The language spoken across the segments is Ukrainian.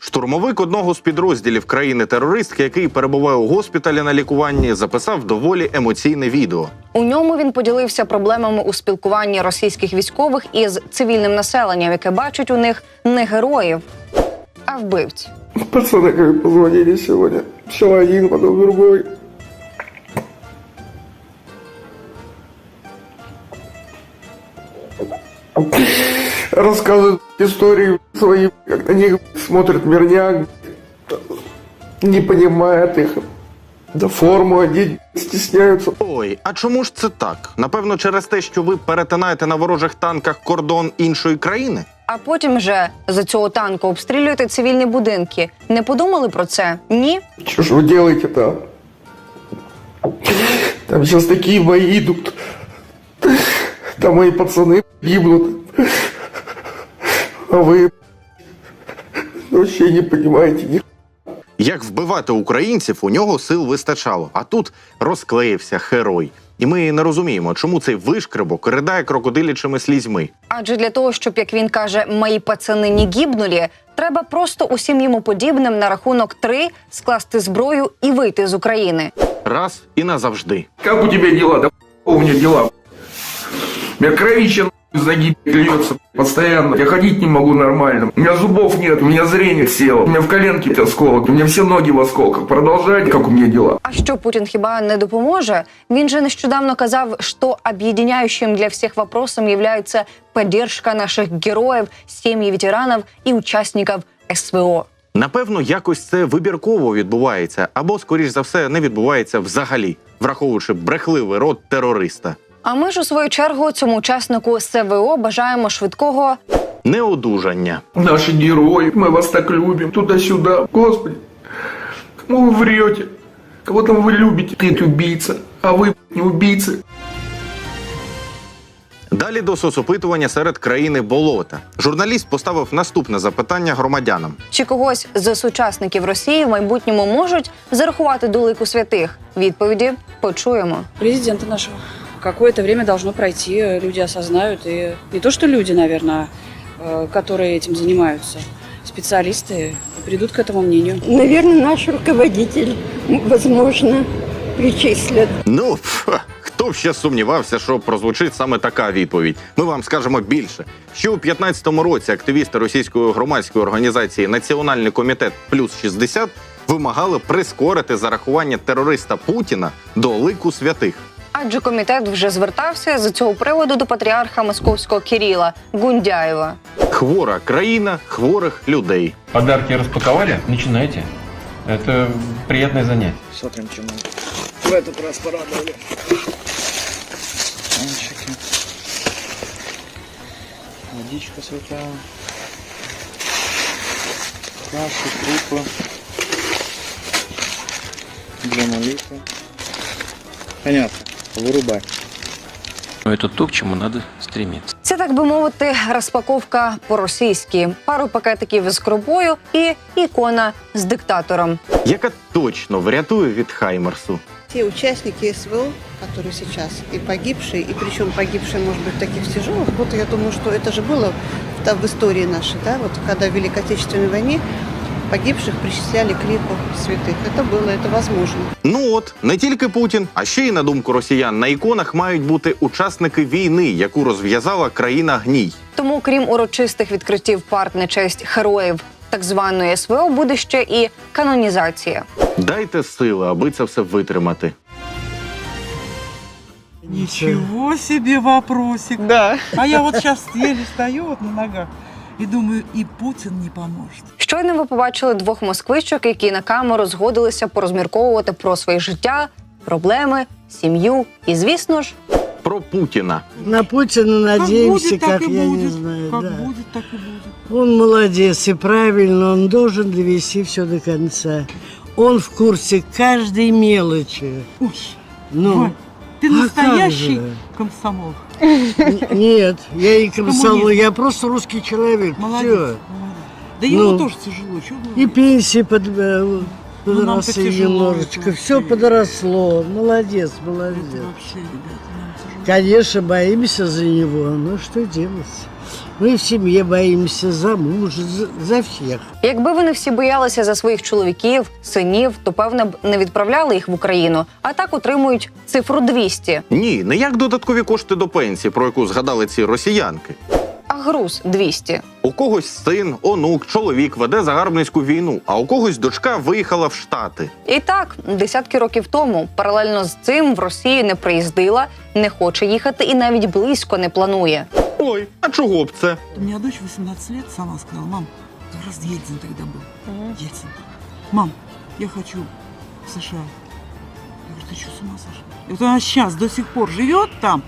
Штурмовик одного з підрозділів країни-терористки, який перебуває у госпіталі на лікуванні, записав доволі емоційне відео. У ньому він поділився проблемами у спілкуванні російських військових із цивільним населенням, яке бачить у них не героїв, а вбивць. Пацаны как позвонили сегодня. Сначала один, потом другой. Рассказывают истории свои, как на них смотрят мирняк, не понимают их. Да форму одеть стесняются. Ой, а чому ж це так? Напевно, через те, що ви перетинаєте на ворожих танках кордон іншої країни? А потім вже за цього танку обстрілюєте цивільні будинки. Не подумали про це? Ні? Что ж вы делаете-то? а? Там сейчас такие бои идут. Там мои пацаны гибнут. А вы вообще не понимаете ни Як вбивати українців, у нього сил вистачало. А тут розклеївся герой. І ми не розуміємо, чому цей вишкребок ридає крокодилячими слізьми. Адже для того, щоб, як він каже, мої пацани не гібнулі, треба просто усім йому подібним на рахунок три скласти зброю і вийти з України. Раз і назавжди. Как у тебя дела? Да у меня дела. У меня кровище из ноги льется постоянно. Я ходить не могу нормально. У меня зубов нет, у меня зрение село. У меня в коленке осколок, у меня все ноги в осколках. Продолжайте, как у меня дела. А що Путін хіба не допоможе? Він же нещодавно казав, що об'єднаючим для всіх вопросом являється поддержка наших героїв, сім'ї ветеранів і учасників СВО. Напевно, якось це вибірково відбувається, або, скоріш за все, не відбувається взагалі, враховуючи брехливий рот терориста. А ми ж у свою чергу цьому учаснику СВО бажаємо швидкого Неодужання. Наши герои, мы вас так любим. Туда-сюда. Господи, кому вы врете? Кого там вы любите? Ты убийца, а вы не убийцы. Далі до соцопитування серед країни болота. Журналіст поставив наступне запитання громадянам. чи когось з сучасників Росії в майбутньому можуть зарахувати до лику святих. Відповіді почуємо. президента нашего. Какое-то время должно пройти, люди осознают, и не то что люди, наверное, э, которые этим занимаются, специалисты придут к этому мнению. Наверное, наш руководитель, возможно, причислят. Ну, пф, хто б ще сумнівався, що прозвучить саме така відповідь. Ми вам скажемо більше. Що у 15-му році активісти російської громадської організації Національний комітет плюс 60 вимагали прискорити зарахування терориста Путіна до лику святих. Адже комітет вже звертався з цього приводу до патріарха московського Кирила Гундяєва. Хвора країна хворих людей. Подарки распаковали? Начинайте. Это приятное занятие. Смотрим, чем мы в этот раз порадовали. Стаканчики. Водичка святая. Каши, крупы. Для молитвы. Понятно. Вырубай. Это то, к чему надо стремиться. Це так би мовити, розпаковка по-російськи, пару пакетиків з крупою і ікона з диктатором. яка точно врятує від Хаймерсу. Те участники СВО, которые сейчас и погибшие, и причем погибшие, может быть, в таких тяжелых, вот я думаю, что это же было в, та- в истории нашей, да, вот когда в Великой Отечественной войне погибших причисляли к лику святых. Это было, это возможно. Ну от не тільки Путін, а ще й на думку росіян на іконах мають бути учасники війни, яку розв'язала країна гній. Тому, крім урочистих відкриттів парт на честь героїв так званої СВО, буде ще і канонізація. Дайте сили, аби це все витримати. Ничего себе вопросик. Да. А я вот сейчас еле стою вот на ногах и думаю, и Путин не поможет. Щойно ви побачили двох москвичок, які на камеру згодилися порозмірковувати про своє життя, проблеми, сім'ю і, звісно ж, Про Путіна. На как будет, как, так я будет. не знаю. как да. будет, так и будет. Он молодец и правильно, он должен довести все до конца. Он в курсе каждой мелочи. Ой, Ну, Вань, ты а как настоящий же? комсомол. н- нет, я и комсомол, Коммунист. я просто русский человек. Молодец. Все. молодец. Да ему Ну. тоже тяжело. Чего И пенсии под, э, Ну, нам-то подросли тяжело немножечко. это Все вообще. подросло. Молодец, молодец. Это вообще, ребята, нам тяжело. Конечно, боимся за него, но что делать? Мы в семье боимся за муж, за, за всех. Якби вони всі боялися за своїх чоловіків, синів, то певне б не відправляли їх в Україну, а так отримують цифру 200. Ні, не як додаткові кошти до пенсії, про яку згадали ці росіянки. Груз 200. У когось син, онук, чоловік веде загарбницьку війну, а у когось дочка виїхала в Штати. І так, десятки років тому, паралельно з цим в Росію не приїздила, не хоче їхати і навіть близько не планує. Ой, а чого б це? У меня дочь 18 лет сама сказала, мам, раз Ельцин тогда был. Ельцин. Мам, я хочу в США. Я говорю, ты что, с ума сошла? И вот она сейчас до сих пор живет там,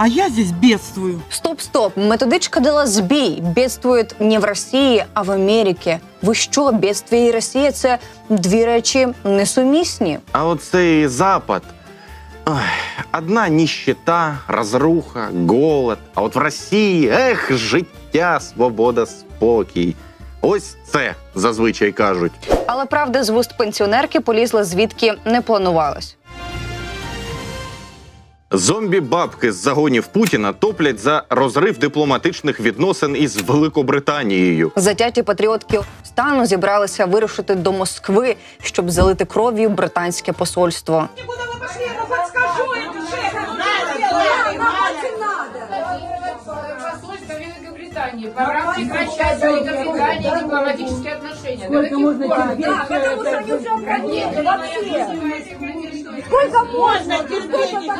а я здесь бедствую. Стоп, стоп, методичка дала збій. Бедствують не в Росії, а в Америці. Ви що, бедствие і Росія це дві речі несумісні. А оцей запад. Ой, одна ніщета, розруха, голод. А от в Росії ех, життя, свобода, спокій. Ось це зазвичай кажуть. Але правда з вуст пенсіонерки полізла звідки не планувалось. Зомбі-бабки з загонів Путіна топлять за розрив дипломатичних відносин із Великобританією. Затяті патріотки стану зібралися вирушити до Москви, щоб залити кров'ю британське посольство. Великобритании. Прекращать с Великобританией дипломатические отношения. Сколько можно терпеть? Да, потому что можно терпеть,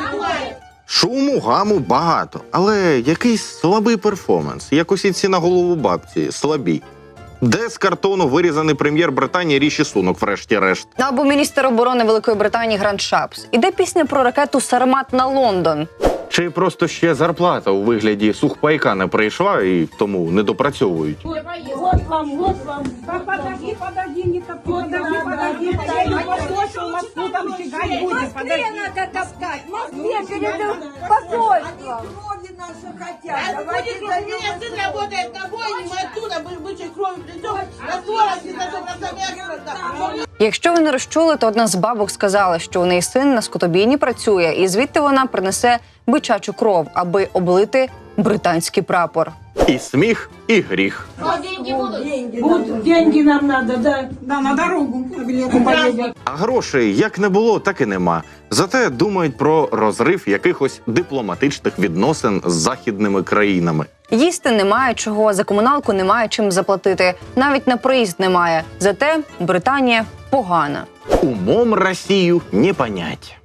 Шуму, гаму багато, але якийсь слабий перформанс, як усі ці на голову бабці, слабі. Де з картону вирізаний прем'єр Британії Ріші Сунок, врешті-решт. Або міністр оборони Великої Британії Грант Шапс. Іде пісня про ракету Сармат на Лондон. Чи просто ще зарплата у вигляді сухпайка не прийшла і тому не допрацьовують? Вот вам, вот вам. Подожди, подожди, не топи. Подожди, подожди. Я не послушал, Москву там фигать будем. Подожди. надо топтать. В Москве перед посольством. Крови наши хотят. Давайте Меня сын работает на бойне, мы оттуда бычьей кровью придем на 40 и на 100 экспорта. Якщо ви не розчули, то одна з бабок сказала, що у неї син на скотобійні працює, і звідти вона принесе бичачу кров, аби облити британський прапор. І сміх, і гріх. деньги нам надо, да. Да, на дорогу. А грошей як не було, так і нема. Зате думають про розрив якихось дипломатичних відносин з західними країнами. Їсти немає чого, за комуналку немає чим заплатити, навіть на проїзд немає. Зате Британія погана. Умом Росію не понять.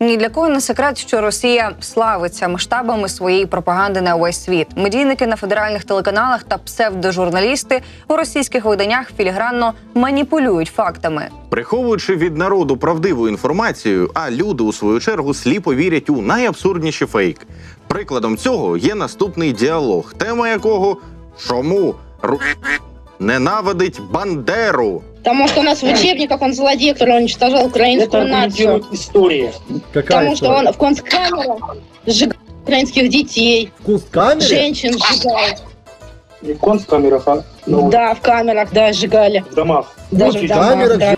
Ні для кого не секрет, що Росія славиться масштабами своєї пропаганди на увесь світ. Медійники на федеральних телеканалах та псевдожурналісти у російських виданнях філігранно маніпулюють фактами. Приховуючи від народу правдиву інформацію, а люди у свою чергу сліпо вірять у найабсурдніші фейк. Прикладом цього є наступний діалог, тема якого чому Ру... ненавидить Бандеру. Потому что у нас в учебниках он злодей, который уничтожал украинскую нацию. история. Потому что он в концкамерах сжигал украинских детей, женщин сжигал. Не в концкамерах, а ну, Да, в камерах, да, сжигали. в домах. Даже в домах, да.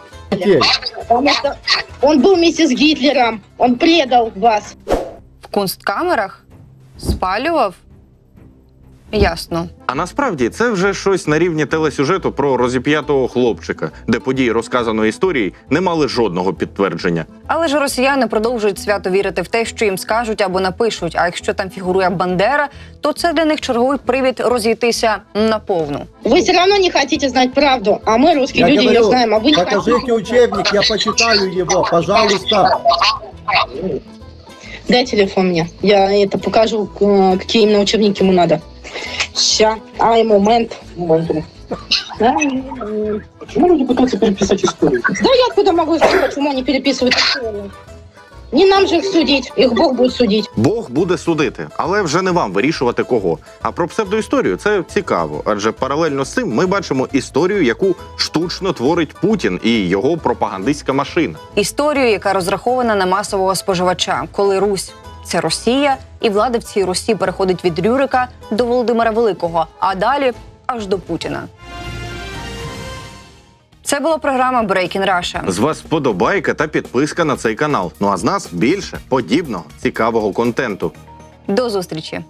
Потому что он был вместе с Гитлером, он предал вас. В кунсткамерах спалював. Ясно. А насправді це вже щось на рівні телесюжету про розіп'ятого хлопчика, де події розказаної історії не мали жодного підтвердження. Але ж росіяни продовжують свято вірити в те, що їм скажуть або напишуть. А якщо там фігурує Бандера, то це для них черговий привід розійтися наповну. Вы все равно не хотите знать правду, а мы, русские люди, ее знаем, а вы не хотите. учебник, я почитаю его, пожалуйста. Дай телефон мне, я это покажу, э, какие именно учебники ему надо. Ща, ай, момент. Момент. Почему люди пытаются переписать историю? Да я откуда могу знать, почему они переписывают историю? Не нам же их судить, их Бог будет судить. Бог буде судити, але вже не вам вирішувати кого. А про псевдоісторію це цікаво, адже паралельно з цим ми бачимо історію, яку штучно творить Путін і його пропагандистська машина. Історію, яка розрахована на масового споживача, коли Русь це Росія, і влада в цій Русі переходить від Рюрика до Володимира Великого, а далі аж до Путіна. Це була програма Breaking Russia. З вас вподобайка та підписка на цей канал. Ну а з нас більше подібного цікавого контенту. До зустрічі.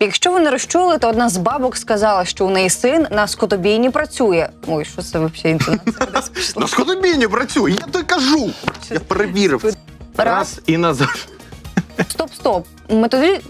Якщо ви не розчули, то одна з бабок сказала, що у неї син на скотобійні працює. Ой, що це взагалі інтонація. На скотобійні працює, я то кажу. Я перевірив. Раз і назад. Стоп, стоп. Методі...